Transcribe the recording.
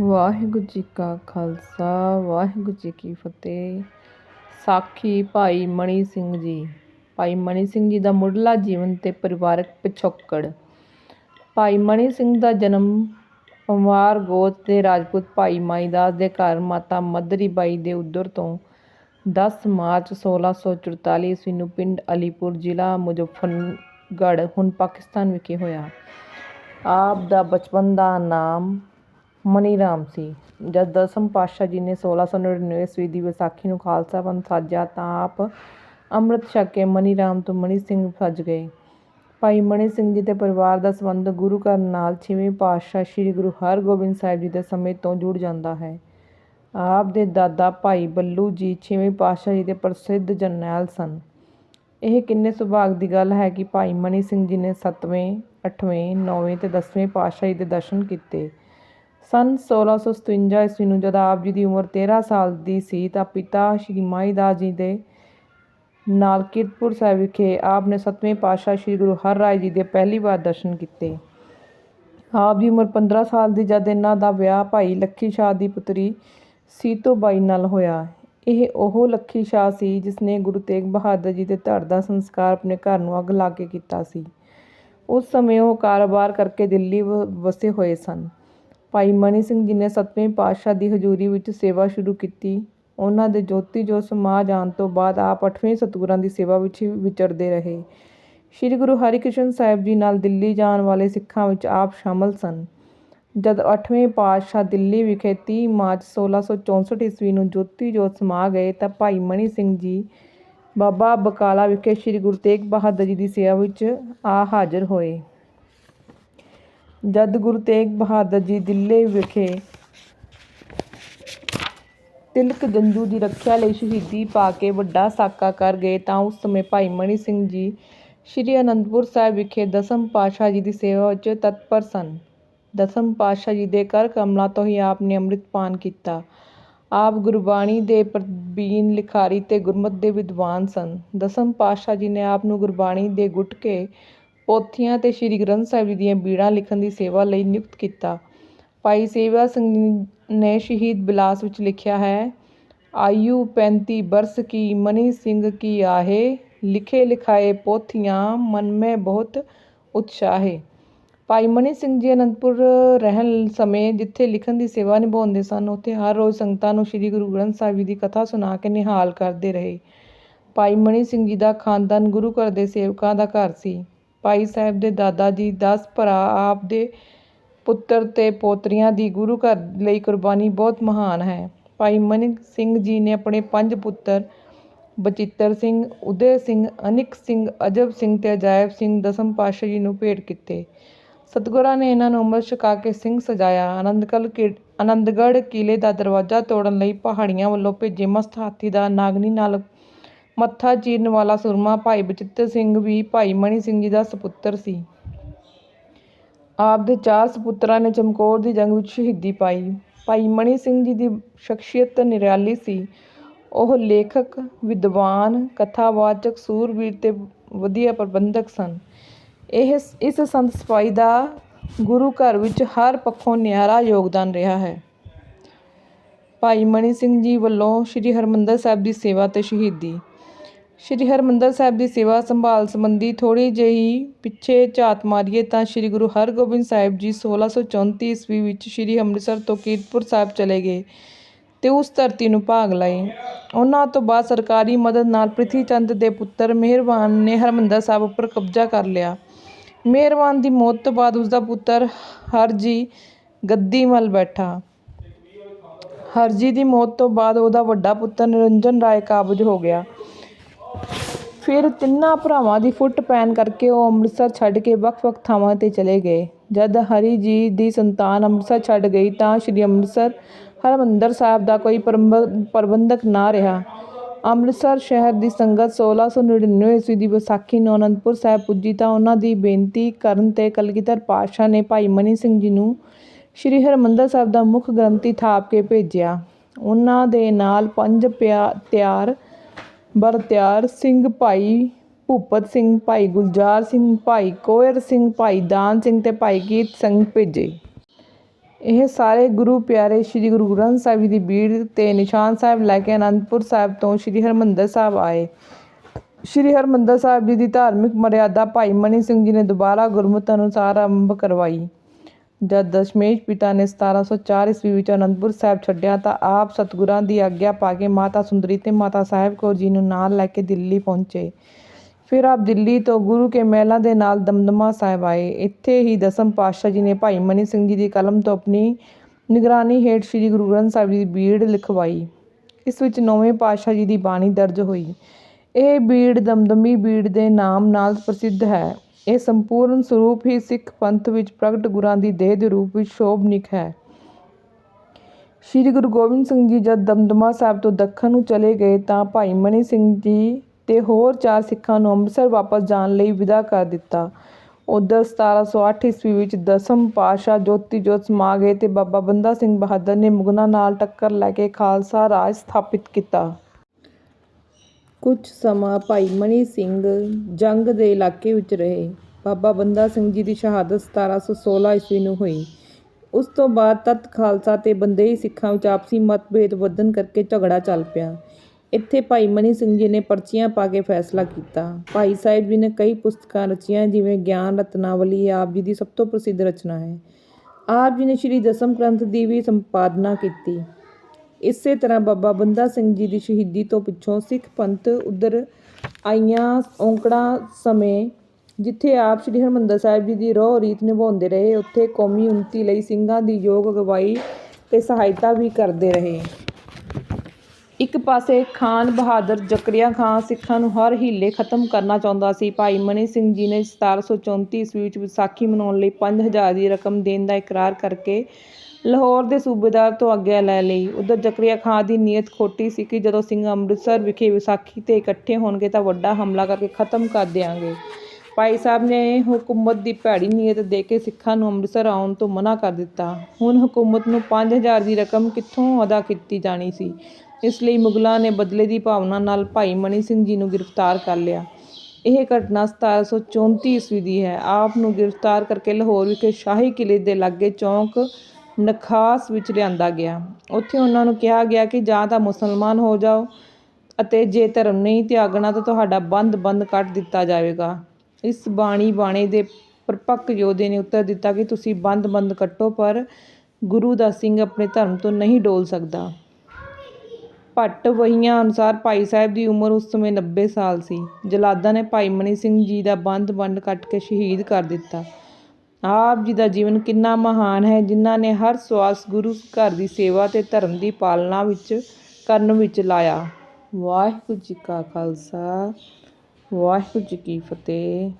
ਵਾਹਿਗੁਰੂ ਜੀ ਕਾ ਖਾਲਸਾ, ਵਾਹਿਗੁਰੂ ਜੀ ਕੀ ਫਤਿਹ। ਸਾਖੀ ਭਾਈ ਮਣੀ ਸਿੰਘ ਜੀ, ਭਾਈ ਮਣੀ ਸਿੰਘ ਜੀ ਦਾ ਮੁੱਢਲਾ ਜੀਵਨ ਤੇ ਪਰਿਵਾਰਕ ਪਿਛੋਕੜ। ਭਾਈ ਮਣੀ ਸਿੰਘ ਦਾ ਜਨਮ ਪਵਾਰ ਗੋਤ ਦੇ ਰਾਜਪੂਤ ਭਾਈ ਮਾਈਦਾਸ ਦੇ ਘਰ ਮਾਤਾ ਮਦਰੀ ਬਾਈ ਦੇ ਉਦਰ ਤੋਂ 10 ਮਾਰਚ 1644 ਈਸਵੀ ਨੂੰ ਪਿੰਡ ਅਲੀਪੁਰ ਜ਼ਿਲ੍ਹਾ ਮੁਜ਼ੱਫਰਗੜ੍ਹ ਹੁਣ ਪਾਕਿਸਤਾਨ ਵਿਖੇ ਹੋਇਆ। ਆਪ ਦਾ ਬਚਪਨ ਦਾ ਨਾਮ ਮਨੀ ਰਾਮ ਸੀ। ਜਦ ਦਸਮ ਪਾਤਸ਼ਾਹ ਜੀ ਨੇ 1699 ਈਸਵੀ ਦੀ ਵਿਸਾਖੀ ਨੂੰ ਖਾਲਸਾ ਪੰਥ ਸਾਜਿਆ ਤਾਂ ਆਪ ਅੰਮ੍ਰਿਤ ਛਕ ਕੇ ਮਨੀ ਰਾਮ ਤੋਂ ਮਨੀ ਸਿੰਘ ਸੱਜ ਗਏ। ਭਾਈ ਮਨੀ ਸਿੰਘ ਜੀ ਦੇ ਪਰਿਵਾਰ ਦਾ ਸੰਬੰਧ ਗੁਰੂ ਘਰ ਨਾਲ ਛੇਵੇਂ ਪਾਤਸ਼ਾਹ ਸ੍ਰੀ ਗੁਰੂ ਹਰਗੋਬਿੰਦ ਸਾਹਿਬ ਜੀ ਦੇ ਸਮੇਂ ਤੋਂ ਜੁੜ ਜਾਂਦਾ ਹੈ। ਆਪ ਦੇ ਦਾਦਾ ਭਾਈ ਬੱਲੂ ਜੀ ਛੇਵੇਂ ਪਾਤਸ਼ਾਹ ਜੀ ਦੇ ਪ੍ਰਸਿੱਧ ਜਰਨੈਲ ਸਨ। ਇਹ ਕਿੰਨੇ ਸੁਭਾਗ ਦੀ ਗੱਲ ਹੈ ਕਿ ਭਾਈ ਮਨੀ ਸਿੰਘ ਜੀ ਨੇ 7ਵੇਂ 8ਵੇਂ 9ਵੇਂ ਤੇ 10ਵੇਂ ਪਾਤਸ਼ਾਹ ਜੀ ਦੇ ਦਰਸ਼ਨ ਕੀਤੇ। ਸਨ 1657 ਈਸਵੀ ਨੂੰ ਜਦ ਆਪ ਜੀ ਦੀ ਉਮਰ 13 ਸਾਲ ਦੀ ਸੀ ਤਾਂ ਪਿਤਾ ਸ਼੍ਰੀ ਮਾਈ ਦਾਸ ਜੀ ਦੇ ਨਾਲ ਕੀਰਤਪੁਰ ਸਾਹਿਬ ਵਿਖੇ ਆਪ ਨੇ 7ਵੇਂ ਪਾਤਸ਼ਾਹ ਸ਼੍ਰੀ ਗੁਰੂ ਹਰਰਾਏ ਜੀ ਦੇ ਪਹਿਲੀ ਵਾਰ ਦਰਸ਼ਨ ਕੀਤੇ। ਆਪ ਦੀ ਉਮਰ 15 ਸਾਲ ਦੀ ਜਦ ਇਹਨਾਂ ਦਾ ਵਿਆਹ ਭਾਈ ਲੱਖੀ ਸ਼ਾਹ ਦੀ ਪੁੱਤਰੀ ਸੀਤੋ ਬਾਈ ਨਾਲ ਹੋਇਆ। ਇਹ ਉਹ ਲੱਖੀ ਸ਼ਾਹ ਸੀ ਜਿਸ ਨੇ ਗੁਰੂ ਤੇਗ ਬਹਾਦਰ ਜੀ ਦੇ ਧੜ ਦਾ ਸੰਸਕਾਰ ਆਪਣੇ ਘਰ ਨੂੰ ਅੱਗ ਲਾ ਕੇ ਕੀਤਾ ਸੀ। ਉਸ ਸਮੇਂ ਉਹ ਕਾਰੋਬਾਰ ਕਰਕੇ ਦਿੱਲੀ ਵਸੇ ਹੋਏ ਸਨ। ਭਾਈ ਮਨੀ ਸਿੰਘ ਜੀ ਨੇ ਸਤਵੇਂ ਪਾਤਸ਼ਾਹ ਦੀ ਹਜ਼ੂਰੀ ਵਿੱਚ ਸੇਵਾ ਸ਼ੁਰੂ ਕੀਤੀ। ਉਹਨਾਂ ਦੇ ਜੋਤੀ ਜੋਤ ਸਮਾ ਜਾਣ ਤੋਂ ਬਾਅਦ ਆਪ ਅੱਠਵੇਂ ਸਤਿਗੁਰਾਂ ਦੀ ਸੇਵਾ ਵਿੱਚ ਵਿਚਰਦੇ ਰਹੇ। ਸ੍ਰੀ ਗੁਰੂ ਹਰਿਕ੍ਰਿਸ਼ਨ ਸਾਹਿਬ ਜੀ ਨਾਲ ਦਿੱਲੀ ਜਾਣ ਵਾਲੇ ਸਿੱਖਾਂ ਵਿੱਚ ਆਪ ਸ਼ਾਮਲ ਸਨ। ਜਦ 8ਵੇਂ ਪਾਤਸ਼ਾਹ ਦਿੱਲੀ ਵਿਖੇ 30 ਮਾਰਚ 1664 ਈਸਵੀ ਨੂੰ ਜੋਤੀ ਜੋਤ ਸਮਾ ਗਏ ਤਾਂ ਭਾਈ ਮਣੀ ਸਿੰਘ ਜੀ ਬਾਬਾ ਬਕਾਲਾ ਵਿਖੇ ਸ੍ਰੀ ਗੁਰੂ ਤੇਗ ਬਹਾਦਰ ਜੀ ਦੀ ਸੇਵਾ ਵਿੱਚ ਆ ਹਾਜ਼ਰ ਹੋਏ। ਜਦ ਗੁਰੂ ਤੇਗ ਬਹਾਦਰ ਜੀ ਦਿੱਲੀ ਵਿਖੇ ਤਿਲਕ ਜੰਜੂ ਦੀ ਰੱਖਿਆ ਲਈ ਸ਼ਹੀਦੀ ਪਾ ਕੇ ਵੱਡਾ ਸਾਕਾ ਕਰ ਗਏ, ਤਾਂ ਉਸ ਸਮੇਂ ਭਾਈ ਮਣੀ ਸਿੰਘ ਜੀ ਸ੍ਰੀ ਅਨੰਦਪੁਰ ਸਾਹਿਬ ਵਿਖੇ ਦਸਮ ਪਾਤਸ਼ਾਹ ਜੀ ਦੀ ਸੇਵਾ ਵਿੱਚ ਤਤਪਰ ਸਨ। ਦਸਮ ਪਾਤਸ਼ਾਹ ਜੀ ਦੇ ਕਰ ਕਮਲਾਂ ਤੋਂ ਹੀ ਆਪ ਨੇ ਅੰਮ੍ਰਿਤਪਾਨ ਕੀਤਾ। ਆਪ ਗੁਰਬਾਣੀ ਦੇ ਪ੍ਰਬੀਨ ਲਿਖਾਰੀ ਤੇ ਗੁਰਮਤ ਦੇ ਵਿਦਵਾਨ ਸਨ। ਦਸਮ ਪਾਤਸ਼ਾਹ ਜੀ ਨੇ ਆਪ ਨੂੰ ਗੁਰਬਾਣੀ ਦੇ ਗੁਟਕੇ ਪੋਥੀਆਂ ਤੇ ਸ੍ਰੀ ਗ੍ਰੰਥ ਸਾਹਿਬ ਜੀ ਦੀਆਂ ਬੀੜਾਂ ਲਿਖਣ ਦੀ ਸੇਵਾ ਲਈ ਨਿਯੁਕਤ ਕੀਤਾ। ਭਾਈ ਸੇਵਾ ਸਿੰਘ ਨੇ ਸ਼ਹੀਦ ਬਿਲਾਸ ਵਿੱਚ ਲਿਖਿਆ ਹੈ, ਆਯੂ 35 ਬਰਸ ਕੀ ਮਨੀ ਸਿੰਘ ਕੀ ਆਹੇ, ਲਿਖੇ ਲਿਖਾਏ ਪੋਥੀਆਂ ਮਨ ਮੈਂ ਬਹੁਤ ਉਤਸ਼ਾਹੇ। ਭਾਈ ਮਨੀ ਸਿੰਘ ਜੀ ਅਨੰਦਪੁਰ ਰਹਿਣ ਸਮੇਂ ਜਿੱਥੇ ਲਿਖਣ ਦੀ ਸੇਵਾ ਨਿਭਾਉਂਦੇ ਸਨ, ਉੱਥੇ ਹਰ ਰੋਜ਼ ਸੰਗਤਾਂ ਨੂੰ ਸ੍ਰੀ ਗੁਰੂ ਗ੍ਰੰਥ ਸਾਹਿਬ ਜੀ ਦੀ ਕਥਾ ਸੁਣਾ ਕੇ ਨਿਹਾਲ ਕਰਦੇ ਰਹੇ। ਭਾਈ ਮਨੀ ਸਿੰਘ ਜੀ ਦਾ ਖਾਨਦਾਨ ਗੁਰੂ ਘਰ ਦੇ ਸੇਵਕਾਂ ਦਾ ਘਰ ਸੀ। ਭਾਈ ਸਾਹਿਬ ਦੇ ਦਾਦਾ ਜੀ, ਦਸ ਭਰਾ ਆਪ ਦੇ ਪੁੱਤਰ ਅਤੇ ਪੋਤਰੀਆਂ ਦੀ ਗੁਰੂ ਘਰ ਲਈ ਕੁਰਬਾਨੀ ਬਹੁਤ ਮਹਾਨ ਹੈ। ਭਾਈ ਮਨੀ ਸਿੰਘ ਜੀ ਨੇ ਆਪਣੇ ਪੰਜ ਪੁੱਤਰ ਬਚਿੱਤਰ ਸਿੰਘ, ਉਦੇ ਸਿੰਘ, ਅਨਿਕ ਸਿੰਘ, ਅਜਬ ਸਿੰਘ ਅਤੇ ਅਜਾਇਬ ਸਿੰਘ ਦਸਮ ਪਾਤਸ਼ਾਹ ਜੀ ਨੂੰ ਭੇਟ ਕੀਤੇ। ਸਤਿਗੁਰਾਂ ਨੇ ਇਹਨਾਂ ਨੂੰ ਅੰਮ੍ਰਿਤ ਛਕਾ ਕੇ ਸਿੰਘ ਸਜਾਇਆ। ਆਨੰਦਕਲ ਆਨੰਦਗੜ੍ਹ ਕਿਲੇ ਦਾ ਦਰਵਾਜ਼ਾ ਤੋੜਨ ਲਈ ਪਹਾੜੀਆਂ ਵੱਲੋਂ ਭੇਜੇ ਮਸਤ ਹਾਥੀ ਦਾ ਨਾਗਨੀ ਨਾਲ ਮੱਥਾ ਚੀਰਨ ਵਾਲਾ ਸੂਰਮਾ ਭਾਈ ਬਚਿੱਤਰ ਸਿੰਘ ਵੀ ਭਾਈ ਮਣੀ ਸਿੰਘ ਜੀ ਦਾ ਸਪੁੱਤਰ ਸੀ। ਆਪ ਦੇ ਚਾਰ ਸਪੁੱਤਰਾਂ ਨੇ ਚਮਕੌਰ ਦੀ ਜੰਗ ਵਿੱਚ ਸ਼ਹੀਦੀ ਪਾਈ। ਭਾਈ ਮਣੀ ਸਿੰਘ ਜੀ ਦੀ ਸ਼ਖਸੀਅਤ ਨਿਰਾਲੀ ਸੀ। ਉਹ ਲੇਖਕ, ਵਿਦਵਾਨ, ਕਥਾਵਾਚਕ, ਸੂਰਬੀਰ ਤੇ ਵਧੀਆ ਪ੍ਰਬੰਧਕ ਸਨ। ਇਹ ਇਸ ਸੰਤ ਸਪਾਈ ਦਾ ਗੁਰੂ ਘਰ ਵਿੱਚ ਹਰ ਪੱਖੋਂ ਨਿਆਰਾ ਯੋਗਦਾਨ ਰਿਹਾ ਹੈ। ਭਾਈ ਮਣੀ ਸਿੰਘ ਜੀ ਵੱਲੋਂ ਸ੍ਰੀ ਹਰਮੰਦਰ ਸਾਹਿਬ ਦੀ ਸੇਵਾ ਤੇ ਸ਼ਹੀਦੀ। ਸ਼੍ਰੀ ਹਰਿਮੰਦਰ ਸਾਹਿਬ ਦੀ ਸੇਵਾ ਸੰਭਾਲ ਸੰਬੰਧੀ ਥੋੜੀ ਜਿਹੀ ਪਿੱਛੇ ਝਾਤ ਮਾਰੀਏ ਤਾਂ ਸ਼੍ਰੀ ਗੁਰੂ ਹਰਗੋਬਿੰਦ ਸਾਹਿਬ ਜੀ 1634 ਈਸਵੀ ਵਿੱਚ ਸ਼੍ਰੀ ਅੰਮ੍ਰਿਤਸਰ ਤੋਂ ਕੀਰਤਪੁਰ ਸਾਹਿਬ ਚਲੇ ਗਏ ਤੇ ਉਸ ਧਰਤੀ ਨੂੰ ਭਾਗ ਲਏ। ਉਹਨਾਂ ਤੋਂ ਬਾਅਦ ਸਰਕਾਰੀ ਮਦਦ ਨਾਲ ਪ੍ਰਿਥੀ ਚੰਦ ਦੇ ਪੁੱਤਰ ਮਿਹਰਬਾਨ ਨੇ ਹਰਿਮੰਦਰ ਸਾਹਿਬ ਉੱਪਰ ਕਬਜ਼ਾ ਕਰ ਲਿਆ। ਮਿਹਰਬਾਨ ਦੀ ਮੌਤ ਤੋਂ ਬਾਅਦ ਉਸ ਦਾ ਪੁੱਤਰ ਹਰਜੀ ਗੱਦੀ ਮਲ ਬੈਠਾ। ਹਰਜੀ ਦੀ ਮੌਤ ਤੋਂ ਬਾਅਦ ਉਹਦਾ ਵੱਡਾ ਪੁੱਤਰ ਨਿਰੰਜਨ ਰਾਏ ਕਾਬਜ ਹੋ ਗਿਆ। ਫਿਰ ਤਿੰਨਾਂ ਭਰਾਵਾਂ ਦੀ ਫੁੱਟ ਪੈਣ ਕਰਕੇ ਉਹ ਅੰਮ੍ਰਿਤਸਰ ਛੱਡ ਕੇ ਵੱਖ-ਵੱਖ ਥਾਵਾਂ 'ਤੇ ਚਲੇ ਗਏ। ਜਦ ਹਰੀ ਜੀ ਦੀ ਸੰਤਾਨ ਅੰਮ੍ਰਿਤਸਰ ਛੱਡ ਗਈ ਤਾਂ ਸ਼੍ਰੀ ਅੰਮ੍ਰਿਤਸਰ ਹਰਿਮੰਦਰ ਸਾਹਿਬ ਦਾ ਕੋਈ ਪ੍ਰਬੰਧਕ ਨਾ ਰਿਹਾ। ਅੰਮ੍ਰਿਤਸਰ ਸ਼ਹਿਰ ਦੀ ਸੰਗਤ 1699 ਈਸਵੀ ਦੀ ਵਿਸਾਖੀ ਨੂੰ ਅਨੰਦਪੁਰ ਸਾਹਿਬ ਪੁੱਜੀ ਤਾਂ ਉਹਨਾਂ ਦੀ ਬੇਨਤੀ ਕਰਨ ਤੇ ਕਲਗੀਧਰ ਪਾਤਸ਼ਾਹ ਨੇ ਭਾਈ ਮਨੀ ਸਿੰਘ ਜੀ ਨੂੰ ਸ਼੍ਰੀ ਹਰਿਮੰਦਰ ਸਾਹਿਬ ਦਾ ਮੁੱਖ ਗ੍ਰੰਥੀ ਥਾਪ ਕੇ ਭੇਜਿਆ। ਉਹਨਾਂ ਦੇ ਨਾਲ ਪੰਜ ਤਿਆਰ ਬਰਤਿਆਰ ਸਿੰਘ ਭਾਈ, ਭੂਪਤ ਸਿੰਘ ਭਾਈ, ਗੁਲਜ਼ਾਰ ਸਿੰਘ ਭਾਈ, ਕੋਇਰ ਸਿੰਘ ਭਾਈ, ਦਾਨ ਸਿੰਘ ਅਤੇ ਭਾਈ ਕੀਰਤ ਸਿੰਘ ਭੇਜੇ। ਇਹ ਸਾਰੇ ਗੁਰੂ ਪਿਆਰੇ ਸ੍ਰੀ ਗੁਰੂ ਗ੍ਰੰਥ ਸਾਹਿਬ ਜੀ ਦੀ ਬੀੜ ਤੇ ਨਿਸ਼ਾਨ ਸਾਹਿਬ ਲੈ ਕੇ ਅਨੰਦਪੁਰ ਸਾਹਿਬ ਤੋਂ ਸ੍ਰੀ ਹਰਿਮੰਦਰ ਸਾਹਿਬ ਆਏ। ਸ੍ਰੀ ਹਰਿਮੰਦਰ ਸਾਹਿਬ ਜੀ ਦੀ ਧਾਰਮਿਕ ਮਰਿਆਦਾ ਭਾਈ ਮਨੀ ਸਿੰਘ ਜੀ ਨੇ ਦੁਬਾਰਾ ਗੁਰਮਤਿ ਅਨੁਸਾਰ ਆਰੰਭ ਕਰਵਾਈ। ਜਦ ਦਸ਼ਮੇਸ਼ ਪਿਤਾ ਨੇ 1704 ਈਸਵੀ ਵਿੱਚ ਅਨੰਦਪੁਰ ਸਾਹਿਬ ਛੱਡਿਆ ਤਾਂ ਆਪ ਸਤਿਗੁਰਾਂ ਦੀ ਆਗਿਆ ਪਾ ਕੇ ਮਾਤਾ ਸੁੰਦਰੀ ਤੇ ਮਾਤਾ ਸਾਹਿਬ ਕੌਰ ਜੀ ਨੂੰ ਨਾਲ ਲੈ ਕੇ ਦਿੱਲੀ ਪਹੁੰਚੇ। ਫਿਰ ਆਪ ਦਿੱਲੀ ਤੋਂ ਗੁਰੂ ਕੇ ਮਹਿਲਾਂ ਦੇ ਨਾਲ ਦਮਦਮਾ ਸਾਹਿਬ ਆਏ। ਇੱਥੇ ਹੀ ਦਸਮ ਪਾਤਸ਼ਾਹ ਜੀ ਨੇ ਭਾਈ ਮਨੀ ਸਿੰਘ ਜੀ ਦੀ ਕਲਮ ਤੋਂ ਆਪਣੀ ਨਿਗਰਾਨੀ ਹੇਠ ਸ੍ਰੀ ਗੁਰੂ ਗ੍ਰੰਥ ਸਾਹਿਬ ਜੀ ਦੀ ਬੀੜ ਲਿਖਵਾਈ। ਇਸ ਵਿੱਚ ਨੌਵੇਂ ਪਾਤਸ਼ਾਹ ਜੀ ਦੀ ਬਾਣੀ ਦਰਜ ਹੋਈ। ਇਹ ਬੀੜ ਦਮਦਮੀ ਬੀੜ ਦੇ ਨਾਮ ਨਾਲ ਪ੍ਰਸਿੱਧ ਹੈ। ਇਹ ਸੰਪੂਰਨ ਸਰੂਪ ਹੀ ਸਿੱਖ ਪੰਥ ਵਿੱਚ ਪ੍ਰਗਟ ਗੁਰਾਂ ਦੀ ਦੇਹ ਦੇ ਰੂਪ ਵਿੱਚ ਸ਼ੋਭਨਿਕ ਹੈ। ਸ੍ਰੀ ਗੁਰੂ ਗੋਬਿੰਦ ਸਿੰਘ ਜੀ ਜਦ ਦਮਦਮਾ ਸਾਹਿਬ ਤੋਂ ਦੱਖਣ ਨੂੰ ਚਲੇ ਗਏ ਤਾਂ ਭਾਈ ਮਨੀ ਸਿੰਘ ਜੀ ਤੇ ਹੋਰ ਚਾਰ ਸਿੱਖਾਂ ਨੂੰ ਅੰਮ੍ਰਿਤਸਰ ਵਾਪਸ ਜਾਣ ਲਈ ਵਿਦਾ ਕਰ ਦਿੱਤਾ। ਉਧਰ 1708 ਈਸਵੀ ਵਿੱਚ ਦਸਮ ਪਾਤਸ਼ਾਹ ਜੋਤੀ ਜੋਤ ਸਮਾ ਗਏ ਤੇ ਬਾਬਾ ਬੰਦਾ ਸਿੰਘ ਬਹਾਦਰ ਨੇ ਮੁਗਲਾਂ ਨਾਲ ਟੱਕਰ ਲੈ ਕੇ ਖਾਲਸਾ ਰਾਜ ਸਥਾਪਿਤ ਕੀਤਾ। ਕੁਝ ਸਮਾਂ ਭਾਈ ਮਨੀ ਸਿੰਘ ਜੰਗ ਦੇ ਇਲਾਕੇ ਵਿੱਚ ਰਹੇ। ਬਾਬਾ ਬੰਦਾ ਸਿੰਘ ਜੀ ਦੀ ਸ਼ਹਾਦਤ 1716 ਈਸਵੀ ਨੂੰ ਹੋਈ। ਉਸ ਤੋਂ ਬਾਅਦ ਤੱਤ ਖਾਲਸਾ ਤੇ ਬੰਦੇਈ ਸਿੱਖਾਂ ਵਿੱਚ ਆਪਸੀ ਮਤਭੇਦ ਵਧਣ ਕਰਕੇ ਝਗੜਾ ਚੱਲ ਪਿਆ। ਇੱਥੇ ਭਾਈ ਮਨੀ ਸਿੰਘ ਜੀ ਨੇ ਪਰਚੀਆਂ ਪਾ ਕੇ ਫੈਸਲਾ ਕੀਤਾ। ਭਾਈ ਸਾਹਿਬ ਜੀ ਨੇ ਕਈ ਪੁਸਤਕਾਂ ਰਚੀਆਂ, ਜਿਵੇਂ ਗਿਆਨ, ਰਤਨਾਵਲੀ, ਆਪ ਜੀ ਦੀ ਸਭ ਤੋਂ ਪ੍ਰਸਿੱਧ ਰਚਨਾ ਹੈ। ਆਪ ਜੀ ਨੇ ਸ਼੍ਰੀ ਦਸਮ ਗ੍ਰੰਥ ਦੀ ਵੀ ਸੰਪਾਦਨਾ ਕੀਤੀ। ਇਸੇ ਤਰ੍ਹਾਂ ਬਾਬਾ ਬੰਦਾ ਸਿੰਘ ਜੀ ਦੀ ਸ਼ਹੀਦੀ ਤੋਂ ਪਿੱਛੋਂ ਸਿੱਖ ਪੰਥ ਉਧਰ ਆਈਆਂ ਔਂਕੜਾਂ ਸਮੇਂ, ਜਿੱਥੇ ਆਪ ਸ੍ਰੀ ਹਰਿਮੰਦਰ ਸਾਹਿਬ ਜੀ ਦੀ ਰੋਹ ਰੀਤ ਨਿਭਾਉਂਦੇ ਰਹੇ, ਉੱਥੇ ਕੌਮੀ ਉન્નਤੀ ਲਈ ਸਿੰਘਾਂ ਦੀ ਯੋਗ ਅਗਵਾਈ ਤੇ ਸਹਾਇਤਾ ਵੀ ਕਰਦੇ ਰਹੇ। ਇੱਕ ਪਾਸੇ ਖਾਨ ਬਹਾਦਰ ਜ਼ਕਰੀਆ ਖਾਨ ਸਿੱਖਾਂ ਨੂੰ ਹਰ ਹੀਲੇ ਖਤਮ ਕਰਨਾ ਚਾਹੁੰਦਾ ਸੀ, ਭਾਈ ਮਨੀ ਸਿੰਘ ਜੀ ਨੇ 1734 ਈਸਵੀ ਵਿੱਚ ਵਿਸਾਖੀ ਮਨਾਉਣ ਲਈ 5000 ਦੀ ਰਕਮ ਦੇਣ ਦਾ ਇਕਰਾਰ ਕਰਕੇ ਲਾਹੌਰ ਦੇ ਸੂਬੇਦਾਰ ਤੋਂ ਆਗਿਆ ਲੈ ਲਈ। ਉਧਰ ਜ਼ਕਰੀਆ ਖਾਨ ਦੀ ਨੀਅਤ ਖੋਟੀ ਸੀ ਕਿ ਜਦੋਂ ਸਿੰਘ ਅੰਮ੍ਰਿਤਸਰ ਵਿਖੇ ਵਿਸਾਖੀ ਤੇ ਇਕੱਠੇ ਹੋਣਗੇ ਤਾਂ ਵੱਡਾ ਹਮਲਾ ਕਰਕੇ ਖਤਮ ਕਰ ਦਿਆਂਗੇ। ਭਾਈ ਸਾਹਿਬ ਨੇ ਹਕੂਮਤ ਦੀ ਭੈੜੀ ਨੀਅਤ ਦੇ ਕੇ ਸਿੱਖਾਂ ਨੂੰ ਅੰਮ੍ਰਿਤਸਰ ਆਉਣ ਤੋਂ ਮਨਾ ਕਰ ਦਿੱਤਾ। ਹੁਣ ਹਕੂਮਤ ਨੂੰ 5000 ਦੀ ਰਕਮ ਕਿੱਥੋਂ ਅਦਾ ਕੀਤੀ ਜਾਣੀ ਸੀ? ਇਸ ਲਈ ਮੁਗਲਾਂ ਨੇ ਬਦਲੇ ਦੀ ਭਾਵਨਾ ਨਾਲ ਭਾਈ ਮਨੀ ਸਿੰਘ ਜੀ ਨੂੰ ਗ੍ਰਿਫਤਾਰ ਕਰ ਲਿਆ। ਇਹ ਘਟਨਾ 1734 ਈਸਵੀ ਦੀ ਹੈ। ਆਪ ਨੂੰ ਗ੍ਰਿਫਤਾਰ ਕਰਕੇ ਲਾਹੌਰ ਵਿਖੇ ਸ਼ਾਹੀ ਕਿਲੇ ਦੇ ਲਾਗੇ ਚੌਂਕ ਨਖਾਸ ਵਿੱਚ ਲਿਆਂਦਾ ਗਿਆ। ਉੱਥੇ ਉਹਨਾਂ ਨੂੰ ਕਿਹਾ ਗਿਆ ਕਿ ਜਾਂ ਤਾਂ ਮੁਸਲਮਾਨ ਹੋ ਜਾਓ ਅਤੇ ਜੇ ਧਰਮ ਨਹੀਂ ਤਿਆਗਣਾ ਤਾਂ ਤੁਹਾਡਾ ਬੰਦ ਬੰਦ ਕੱਟ ਦਿੱਤਾ ਜਾਵੇਗਾ। ਇਸ ਬਾਣੀ ਬਾਣੇ ਦੇ ਪਰਪੱਕ ਯੋਧੇ ਨੇ ਉੱਤਰ ਦਿੱਤਾ ਕਿ ਤੁਸੀਂ ਬੰਦ ਬੰਦ ਕੱਟੋ, ਪਰ ਗੁਰੂ ਦਾ ਸਿੰਘ ਆਪਣੇ ਧਰਮ ਤੋਂ ਨਹੀਂ ਡੋਲ ਸਕਦਾ। ਭੱਟ ਵਹੀਆਂ ਅਨੁਸਾਰ ਭਾਈ ਸਾਹਿਬ ਦੀ ਉਮਰ ਉਸ ਸਮੇਂ 90 ਸਾਲ ਸੀ। ਜਲਾਦਾਂ ਨੇ ਭਾਈ ਮਨੀ ਸਿੰਘ ਜੀ ਦਾ ਬੰਦ ਬੰਦ ਕੱਟ ਕੇ ਸ਼ਹੀਦ ਕਰ ਦਿੱਤਾ। ਆਪ ਜੀ ਦਾ ਜੀਵਨ ਕਿੰਨਾ ਮਹਾਨ ਹੈ, ਜਿਨ੍ਹਾਂ ਨੇ ਹਰ ਸਵਾਸ ਗੁਰੂ ਘਰ ਦੀ ਸੇਵਾ ਤੇ ਧਰਮ ਦੀ ਪਾਲਣਾ ਵਿੱਚ, ਕਰਨ ਵਿੱਚ ਲਾਇਆ। ਵਾਹਿਗੁਰੂ ਜੀ ਕਾ ਖਾਲਸਾ, ਵਾਹਿਗੁਰੂ ਜੀ ਕੀ ਫਤਿਹ।